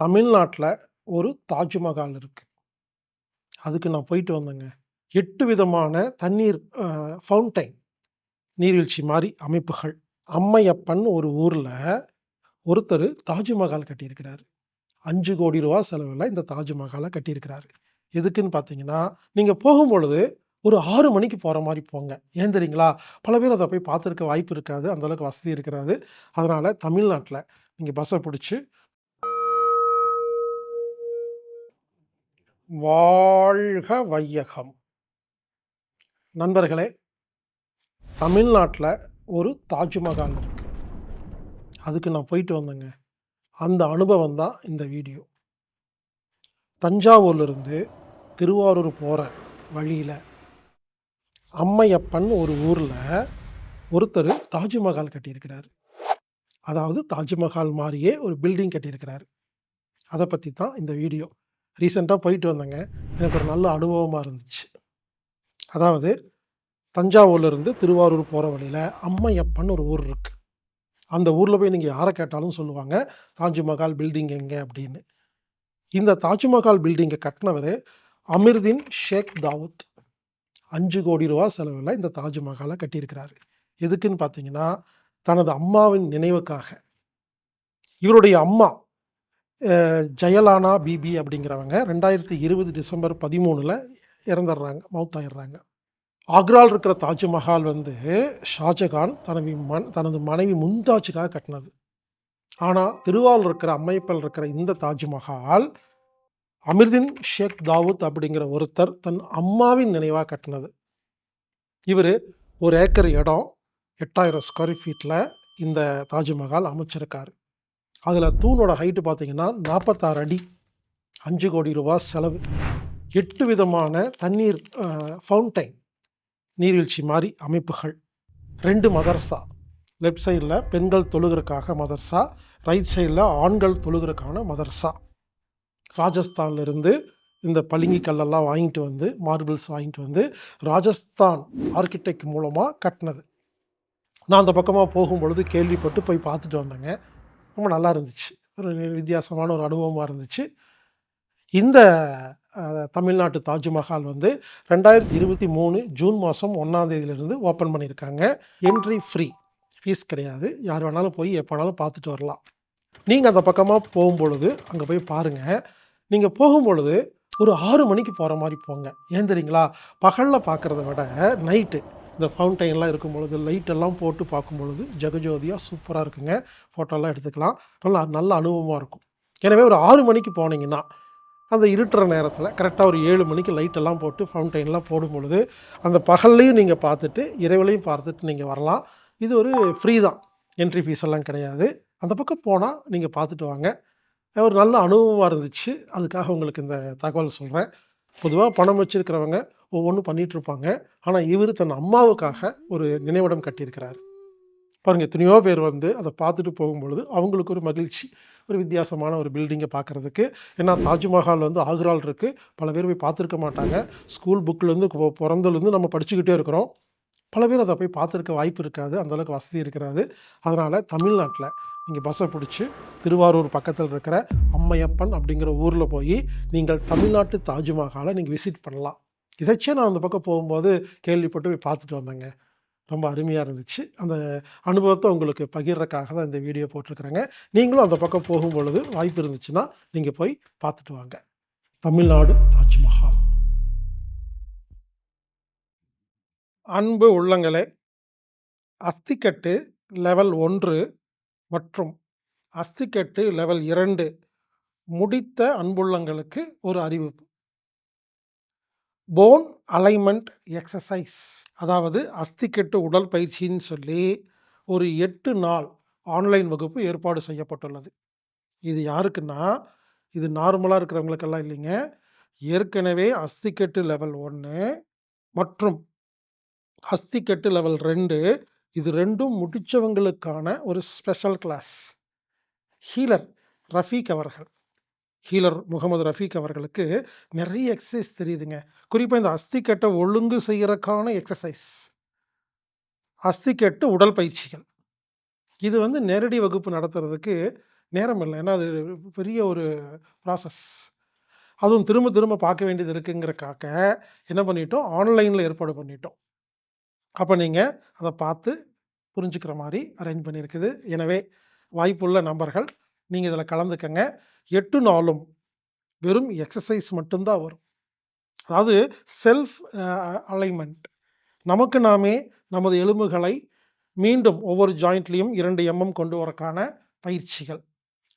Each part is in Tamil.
தமிழ்நாட்டில் ஒரு தாஜ்மஹால் இருக்குது அதுக்கு நான் போயிட்டு வந்தேங்க. எட்டு விதமான தண்ணீர் ஃபவுண்டைன் நீர்வீழ்ச்சி மாதிரி அமைப்புகள். அம்மையப்பன் ஒரு ஊரில் ஒருத்தர் தாஜ்மஹால் கட்டியிருக்கிறாரு. அஞ்சு கோடி ரூபா செலவில் இந்த தாஜ்மஹாலை கட்டியிருக்கிறாரு. எதுக்குன்னு பார்த்தீங்கன்னா, நீங்கள் போகும்பொழுது ஒரு ஆறு மணிக்கு போகிற மாதிரி போங்க. ஏன் தெரியுங்களா? பல பேர் அதை போய் பார்த்துருக்க வாய்ப்பு இருக்காது. அந்த அளவுக்கு வசதி இருக்காது. அதனால் தமிழ்நாட்டில் நீங்கள் பஸ்ஸை பிடிச்சி வாழ்க வையகம்! நண்பர்களே, தமிழ்நாட்டில் ஒரு தாஜ்மஹால் இருக்கு. அதுக்கு நான் போயிட்டு வந்தேங்க. அந்த அனுபவம் தான் இந்த வீடியோ. தஞ்சாவூர்லருந்து திருவாரூர் போகிற வழியில் அம்மையப்பன் ஒரு ஊரில் ஒருத்தர் தாஜ்மஹால் கட்டியிருக்கிறாரு. அதாவது தாஜ்மஹால் மாதிரியே ஒரு பில்டிங் கட்டியிருக்கிறாரு. அதை பற்றி தான் இந்த வீடியோ. ரீசெண்டாக போயிட்டு வந்தேங்க. எனக்கு ஒரு நல்ல அனுபவமாக இருந்துச்சு. அதாவது தஞ்சாவூர்லேருந்து திருவாரூர் போகிற வழியில் அம்மையப்பன் ஒரு ஊர் இருக்குது அந்த ஊரில் போய் நீங்கள் யாரை கேட்டாலும் சொல்லுவாங்க, தாஜ்மஹால் பில்டிங் எங்கே அப்படின்னு. இந்த தாஜ்மஹால் பில்டிங்கை கட்டினவர் அமிர்தீன் ஷேக் தாவூத். அஞ்சு கோடி ரூபா செலவில் இந்த தாஜ்மஹாலை கட்டியிருக்கிறாரு. எதுக்குன்னு பார்த்தீங்கன்னா, தனது அம்மாவின் நினைவுக்காக. இவருடைய அம்மா ஜெயலானா பீபி அப்படிங்கிறவங்க 2020 டிசம்பர் 13ல இறந்துடுறாங்க. மவுத்தாயிடுறாங்க. ஆக்ரால் இருக்கிற தாஜ்மஹால் வந்து ஷாஜகான் தனவி மன் தனது மனைவி மும்தாஜுக்காக கட்டினது ஆனால் திருவாரூர்ல இருக்கிற அம்மையப்பல் இருக்கிற இந்த தாஜ்மஹால் அமிர்தீன் ஷேக் தாவூத் அப்படிங்கிற ஒருத்தர் தன் அம்மாவின் நினைவாக கட்டினது இவர் ஒரு ஏக்கர் இடம் 8000 ஸ்கொயர் ஃபீட்டில் இந்த தாஜ்மஹால் அமைச்சிருக்காரு. அதில் தூணோட ஹைட்டு பார்த்தீங்கன்னா 46 அடி. அஞ்சு கோடி ரூபா செலவு. எட்டு விதமான தண்ணீர் ஃபவுண்டைன் நீர்வீழ்ச்சி மாதிரி அமைப்புகள். ரெண்டு மதர்சா லெஃப்ட் சைடில் பெண்கள் தொழுகிறக்காக மதர்சா ரைட் சைடில் ஆண்கள் தொழுகிறக்கான மதர்சா ராஜஸ்தான்லேருந்து இந்த பளிங்கி கல்லெல்லாம் வாங்கிட்டு வந்து, மார்பிள்ஸ் வாங்கிட்டு வந்து ராஜஸ்தான் ஆர்க்கிடெக்ட் மூலமாக கட்டினது நான் அந்த பக்கமாக போகும்பொழுது கேள்விப்பட்டு போய் பார்த்துட்டு வந்தேங்க. ரொம்ப நல்லா இருந்துச்சு. ஒரு வித்தியாசமான ஒரு அனுபவமாக இருந்துச்சு. இந்த தமிழ்நாட்டு தாஜ்மஹால் வந்து 2023 ஜூன் மாதம் ஒன்றாந்தேதியிலேருந்து ஓப்பன் பண்ணியிருக்காங்க. Entry free. ஃபீஸ் கிடையாது. யார் வேணாலும் போய் எப்போ வேணாலும் பார்த்துட்டு வரலாம். நீங்கள் அந்த பக்கமாக போகும்பொழுது அங்கே போய் பாருங்கள் நீங்கள் போகும்பொழுது ஒரு ஆறு மணிக்கு போகிற மாதிரி போங்க. ஏந்திரிங்களா பகலில் பார்க்குறத விட நைட்டு இந்த ஃபவுண்டைன்லாம் இருக்கும்பொழுது, லைட் எல்லாம் போட்டு பார்க்கும்பொழுது ஜெகஜோதியாக சூப்பராக இருக்குங்க. ஃபோட்டோலாம் எடுத்துக்கலாம். நல்லா நல்ல அனுபவமாக இருக்கும். எனவே ஒரு ஆறு மணிக்கு போனீங்கன்னா, அந்த இருட்டுற நேரத்தில் கரெக்டாக ஒரு ஏழு மணிக்கு லைட் எல்லாம் போட்டு ஃபவுண்டைன்லாம் போடும்பொழுது, அந்த பகல்லையும் நீங்கள் பார்த்துட்டு, இரவுலையும் பார்த்துட்டு நீங்கள் வரலாம். இது ஒரு ஃப்ரீ தான். என்ட்ரி ஃபீஸ் எல்லாம் கிடையாது. அந்த பக்கம் போனால் நீங்கள் பார்த்துட்டு வாங்க. ஒரு நல்ல அனுபவமாக இருந்துச்சு. அதுக்காக உங்களுக்கு இந்த தகவல் சொல்கிறேன் பொதுவாக பணம் வச்சுருக்கிறவங்க ஒவ்வொன்றும் பண்ணிட்டு இருப்பாங்க. இவர் தன் அம்மாவுக்காக ஒரு நினைவிடம் கட்டியிருக்கிறாரு. பாருங்க எத்தனையோ பேர் வந்து அதை பார்த்துட்டு போகும்பொழுது, அவங்களுக்கு ஒரு மகிழ்ச்சி. ஒரு வித்தியாசமான ஒரு பில்டிங்கை பார்க்கறதுக்கு. ஏன்னா, தாஜ்மஹால் வந்து ஆக்ரால் இருக்குது பல பேர் போய் பார்த்துருக்க மாட்டாங்க. ஸ்கூல் புக்லேருந்து பிறந்தலேருந்து நம்ம படிச்சுக்கிட்டே இருக்கிறோம். பல பேர் அதை போய் பார்த்துருக்க வாய்ப்பு இருக்காது. அந்தளவுக்கு வசதி இருக்கிறாது அதனால் தமிழ்நாட்டில் நீங்கள் பஸ்ஸை பிடிச்சி திருவாரூர் பக்கத்தில் இருக்கிற அம்மையப்பன் அப்படிங்கிற ஊரில் போய் நீங்கள் தமிழ்நாட்டு தாஜ்மஹாலை நீங்கள் விசிட் பண்ணலாம். இதைச்சே நான் அந்த பக்கம் போகும்போது கேள்விப்பட்டு போய் பார்த்துட்டு வந்தேங்க. ரொம்ப அருமையாக இருந்துச்சு. அந்த அனுபவத்தை உங்களுக்கு பகிர்றக்காக தான் இந்த வீடியோ போட்டிருக்கிறேங்க. நீங்களும் அந்த பக்கம் போகும்பொழுது வாய்ப்பு இருந்துச்சுன்னா, நீங்கள் போய் பார்த்துட்டு வாங்க. தமிழ்நாடு தாஜ்மஹால். அன்பு உள்ளங்களே! அஸ்திக்கட்டு லெவல் ஒன்று மற்றும் அஸ்திக்கட்டு லெவல் இரண்டு முடித்த அன்புள்ளங்களுக்கு ஒரு அறிவிப்பு. போன் அலைன்மெண்ட் எக்ஸசைஸ் அதாவது அஸ்திக்கட்டு உடற்பயிற்சின்னு சொல்லி ஒரு எட்டு நாள் ஆன்லைன் வகுப்பு ஏற்பாடு செய்யப்பட்டுள்ளது. இது யாருக்குன்னா, இது நார்மலாக இருக்கிறவங்களுக்கெல்லாம் இல்லைங்க. ஏற்கனவே அஸ்திக்கட்டு லெவல் ஒன்று மற்றும் அஸ்திக்கட்டு லெவல் ரெண்டு இது ரெண்டும் முடித்தவங்களுக்கான ஒரு ஸ்பெஷல் கிளாஸ். ஹீலர் ரஃபீக் அவர்கள். ஹீலர் முகமது ரஃபீக் அவர்களுக்கு நிறைய எக்ஸசைஸ் தெரியுதுங்க. குறிப்பாக இந்த அஸ்திக்கட்ட ஒழுங்கு செய்கிறக்கான எக்ஸசைஸ் அஸ்திக்கட்டு உடற்பயிற்சிகள். இது வந்து நேரடி வகுப்பு நடத்துறதுக்கு நேரம் இல்லை ஏன்னா அது பெரிய ஒரு ப்ராசஸ். அதுவும் திரும்ப திரும்ப பார்க்க வேண்டியது இருக்குங்கிறக்காக என்ன பண்ணிட்டோம், ஆன்லைனில் ஏற்பாடு பண்ணிட்டோம். அப்போ நீங்கள் அதை பார்த்து புரிஞ்சுக்கிற மாதிரி அரேஞ்ச் பண்ணியிருக்குது. எனவே வாய்ப்புள்ள நபர்கள் நீங்கள் இதில் கலந்துக்கங்க. எட்டு நாளும் வெறும் எக்ஸசைஸ் மட்டும்தான் வரும். அதாவது செல்ஃப் அலைன்மெண்ட் நமக்கு நாமே நமது எலும்புகளை மீண்டும் ஒவ்வொரு ஜாயிண்ட்லேயும் இரண்டு எம்.எம் கொண்டு வரக்கான பயிற்சிகள்.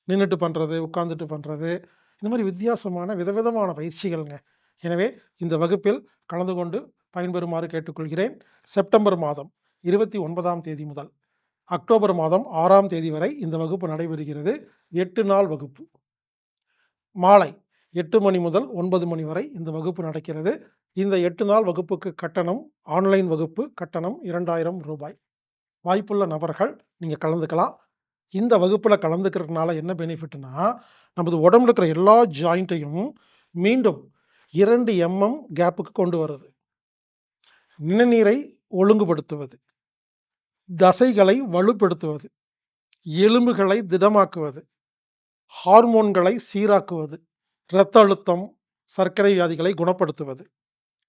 நின்றுட்டு பண்ணுறது உட்காந்துட்டு பண்ணுறது இந்த மாதிரி வித்தியாசமான விதவிதமான பயிற்சிகள்ங்க. எனவே இந்த வகுப்பில் கலந்து கொண்டு பயன்பெறுமாறு கேட்டுக்கொள்கிறேன். செப்டம்பர் மாதம் 29ஆம் தேதி முதல் அக்டோபர் மாதம் ஆறாம் தேதி வரை இந்த வகுப்பு நடைபெறுகிறது. எட்டு நாள் வகுப்பு. மாலை எட்டு மணி முதல் ஒன்பது மணி வரை இந்த வகுப்பு நடக்கிறது. இந்த எட்டு நாள் வகுப்புக்கு கட்டணம் ஆன்லைன் வகுப்பு கட்டணம் இரண்டாயிரம் ரூபாய் வாய்ப்புள்ள நபர்கள் நீங்கள் கலந்துக்கலாம். இந்த வகுப்பில் கலந்துக்கிறதுனால என்ன பெனிஃபிட்னா, நமது உடம்புல இருக்கிற எல்லா ஜாயிண்ட்டையும் மீண்டும் இரண்டு எம்.எம் கேப்புக்கு கொண்டு வருது நிணநீரை ஒழுங்குபடுத்துவது. தசைகளை வலுப்படுத்துவது. எலும்புகளை திடமாக்குவது. ஹார்மோன்களை சீராக்குவது. இரத்த அழுத்தம், சர்க்கரை வியாதிகளை குணப்படுத்துவது.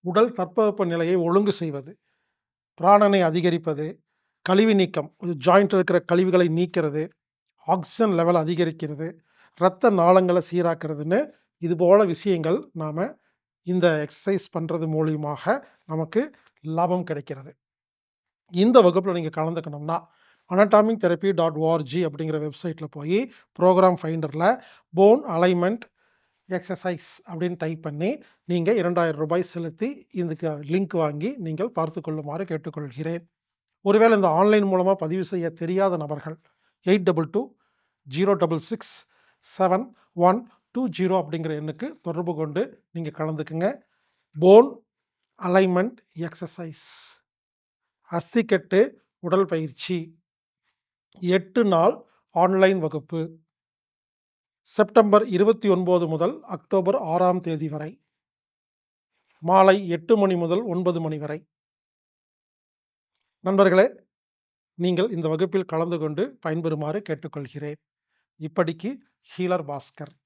உடல் தட்பவெப்ப நிலையை ஒழுங்கு செய்வது. பிராணனை அதிகரிப்பது. கழிவு நீக்கம். ஜாயிண்ட்ல இருக்கிற கழிவுகளை நீக்கிறது. ஆக்ஸிஜன் லெவல் அதிகரிக்கிறது. இரத்த நாளங்களை சீராக்குறதுன்னு இது போல விஷயங்கள் நாம் இந்த எக்ஸசைஸ் பண்ணுறது மூலியமாக நமக்கு லாபம் கிடைக்கிறது. இந்த வகுப்பில் நீங்கள் கலந்துக்கணும்னா, அனட்டாமிக் தெரப்பி டாட் ஓஆர்ஜி அப்படிங்கிற வெப்சைட்டில் போய் ப்ரோக்ராம் ஃபைண்டரில் போன் அலைன்மெண்ட் எக்ஸசைஸ் அப்படின்னு டைப் பண்ணி நீங்கள் இரண்டாயிரம் ரூபாய் செலுத்தி இதுக்கு லிங்க் வாங்கி நீங்கள் பார்த்து கொள்ளுமாறு கேட்டுக்கொள்கிறேன். ஒருவேளை இந்த ஆன்லைன் மூலமாக பதிவு செய்ய தெரியாத நபர்கள் 8220667120 அப்படிங்கிற எண்ணுக்கு தொடர்பு கொண்டு நீங்கள் கலந்துக்குங்க. போன் அலைன்மெண்ட் எக்ஸசைஸ் அஸ்திக்கட்டு உடல் பயிற்சி எட்டு நாள் ஆன்லைன் வகுப்பு. செப்டம்பர் 29 முதல் அக்டோபர் ஆறாம் தேதி வரை. மாலை எட்டு மணி முதல் ஒன்பது மணி வரை. நண்பர்களே, நீங்கள் இந்த வகுப்பில் கலந்து கொண்டு பயன்பெறுமாறு கேட்டுக்கொள்கிறேன். இப்படிக்கு ஹீலர் பாஸ்கர்.